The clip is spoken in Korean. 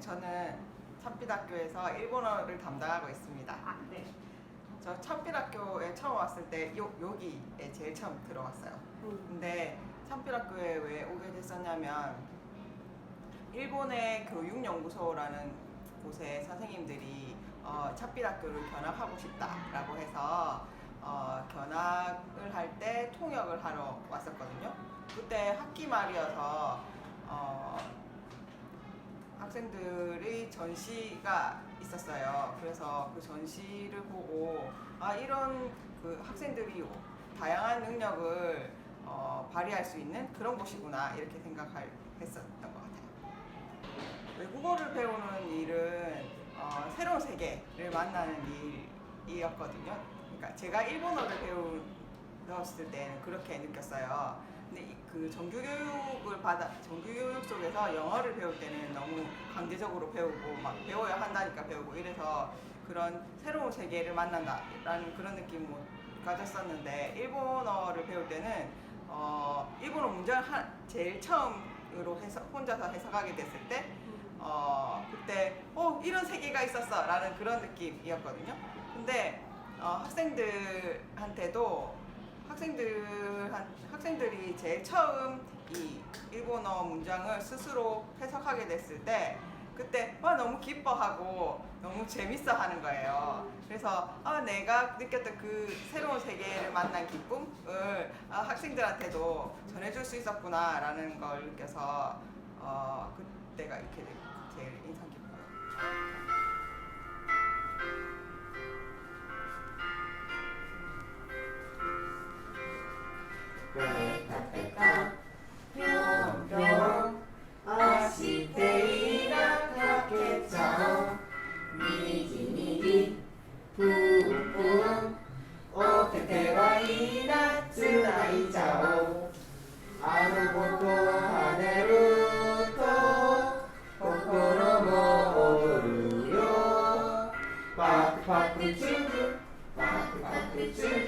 저는 참빛학교에서 일본어를 담당하고 있습니다. 아, 네. 저 참빛학교에 처음 왔을 때 요, 여기에 제일 처음 들어왔어요. 음. 근데 참빛학교에 왜 오게 됐었냐면 일본의 교육연구소라는 곳에 선생님들이 어, 참빛학교를 견학하고 싶다라고 해서 어, 견학을 할 때 통역을 하러 왔었거든요. 그때 학기 말이어서 어, 학생들이 전시가 있었어요. 그래서 그 전시를 보고 아 이런 그 학생들이 다양한 능력을 어, 발휘할 수 있는 그런 곳이구나 이렇게 생각할 했었던 것 같아요. 외국어를 배우는 일은 어, 새로운 세계를 만나는 일이었거든요. 그러니까 제가 일본어를 배웠을 때는 그렇게 느꼈어요. 근데 이- 그 정규 교육을 받아 정규 교육 속에서 영어를 배울 때는 너무 강제적으로 배우고 막 배워야 한다니까 배우고 이래서 그런 새로운 세계를 만난다라는 그런 느낌을 가졌었는데 일본어를 배울 때는 어, 일본어 한, 제일 처음으로 해서 혼자서 해석하게 됐을 때 어, 그때 어 이런 세계가 있었어 라는 그런 느낌이었거든요. 근데 어, 학생들한테도 학생들 한 학생들이 제일 처음 이 일본어 문장을 스스로 해석하게 됐을 때 그때 와 너무 기뻐하고 너무 재밌어 하는 거예요. 그래서 아, 내가 느꼈던 그 새로운 세계를 만난 기쁨을 아, 학생들한테도 전해줄 수 있었구나라는 걸 느껴서 어, 그때가 이렇게 제일 りなつないちゃおうあの子と跳ねると心も踊るよパクパクチューパクパクチュー